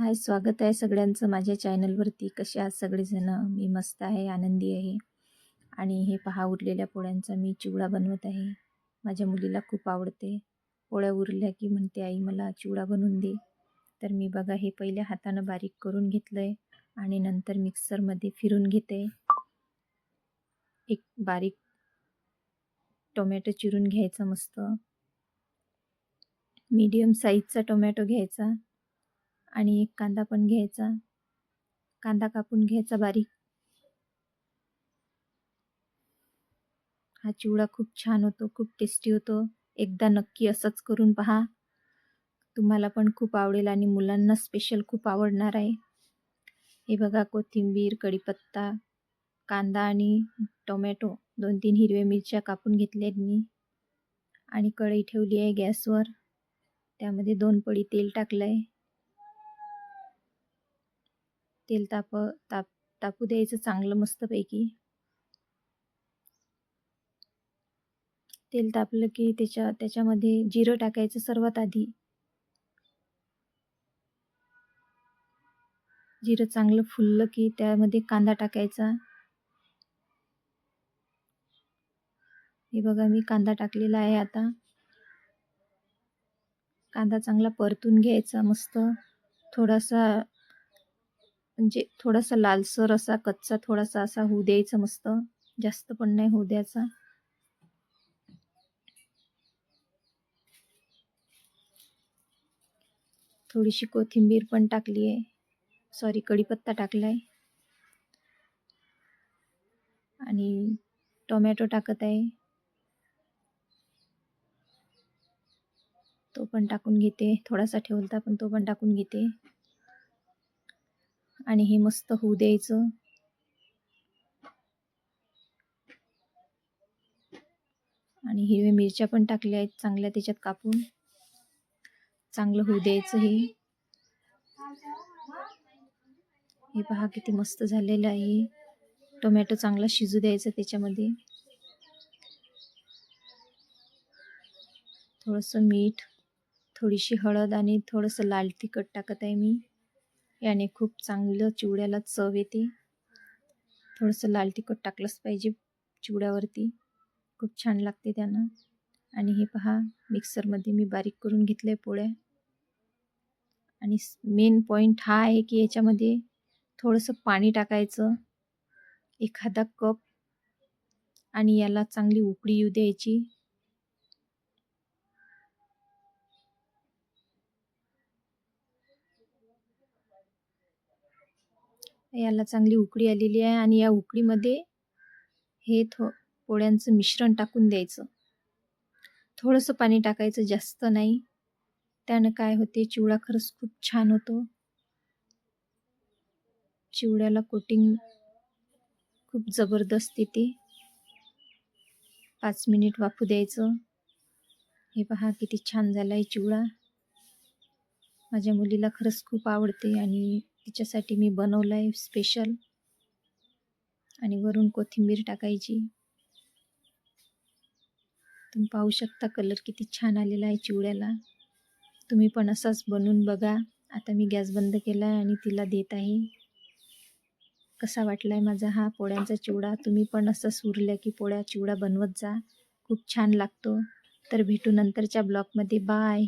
हाय स्वागत आहे सगळ्यांचं. माझ्या चॅनलवरती कसे आहात सगळेजणं? मी मस्त आहे आनंदी आहे. आणि हे पहा उरलेल्या पोळ्यांचा मी चिवडा बनवत आहे. माझ्या मुलीला खूप आवडते. पोळ्या उरल्या की म्हणते आई मला चिवडा बनवून दे. तर मी बघा हे पहिल्या हातानं बारीक करून घेतलं आहे आणि नंतर मिक्सरमध्ये फिरून घेते. एक बारीक टोमॅटो चिरून घ्यायचा मस्त. मीडियम साईजचा टोमॅटो घ्यायचा. आणि एक कांदा पण घ्यायचा. कांदा कापून घ्यायचा बारीक. हा चिवडा खूप छान होतो खूप टेस्टी होतो. एकदा नक्की असंच करून पहा. तुम्हाला पण खूप आवडेल आणि मुलांना स्पेशल खूप आवडणार आहे. हे बघा कोथिंबीर कढीपत्ता कांदा आणि टोमॅटो. दोन तीन हिरव्या मिरच्या कापून घेतल्या आहेत मी. आणि कढई ठेवली आहे गॅसवर. त्यामध्ये दोन पडी तेल टाकलं आहे तेल ताप ताप तापू द्यायचं चांगलं मस्तपैकी. तेल तापलं की त्याच्या त्याच्यामध्ये जिरं टाकायचं सर्वात आधी. जिरं चांगलं फुललं की त्यामध्ये कांदा टाकायचा. हे बघा मी कांदा टाकलेला आहे आता. कांदा चांगला परतून घ्यायचा मस्त. थोडासा म्हणजे थोडासा लालसर असा कच्चा थोडासा असा होऊ द्यायचा मस्त. जास्त पण नाही होऊ द्यायचा. थोडीशी कोथिंबीर पण टाकली आहे. सॉरी कढीपत्ता टाकला आहे आणि टोमॅटो टाकत आहे. तो पण टाकून घेते. थोडासा ठेवलता पण तो पण टाकून घेते. आणि हे मस्त होऊ द्यायचं. आणि हिरव्या मिरच्या पण टाकल्या आहेत चांगल्या त्याच्यात कापून. चांगलं होऊ द्यायचं हे. हे पहा किती मस्त झालेलं आहे टोमॅटो चांगला शिजू द्यायचा त्याच्यामध्ये. थोडंसं मीठ थोडीशी हळद आणि थोडंसं लाल तिखट टाकत आहे मी. याने खूप चांगलं चिवड्याला चव येते. थोडंसं लाल तिखट टाकलंच पाहिजे चिवड्यावरती. खूप छान लागते त्यानं. आणि हे पहा मिक्सरमध्ये मी बारीक करून घेतलं आहे पोळ्या. आणि मेन पॉईंट हा आहे की याच्यामध्ये थोडंसं पाणी टाकायचं. एखादा कप. आणि याला चांगली उकळी येऊ द्यायची. याला चांगली उकळी आलेली आहे आणि या उकळीमध्ये हे थो पोळ्यांचं मिश्रण टाकून द्यायचं. थोडंसं पाणी टाकायचं जास्त नाही. त्यानं काय होते चिवडा खरंच खूप छान होतो. चिवड्याला कोटिंग खूप जबरदस्त येते. पाच मिनिट वाफू द्यायचं. हे पहा किती छान झाला आहे चिवडा. माझ्या मुलीला खरंच खूप आवडते आणि तिच्यासाठी मी बनवलं आहे स्पेशल आणि वरून कोथिंबीर टाकायची. तुम्ही पाहू शकता कलर किती छान आलेला आहे चिवड्याला. तुम्ही पण असाच बनवून बघा. आता मी गॅस बंद केला आहे आणि तिला देत आहे. कसा वाटला आहे माझा हा पोळ्यांचा चिवडा? तुम्ही पण असं सुरल्या की पोळ्या चिवडा बनवत जा. खूप छान लागतो. तर भेटू नंतरच्या ब्लॉगमध्ये. बाय.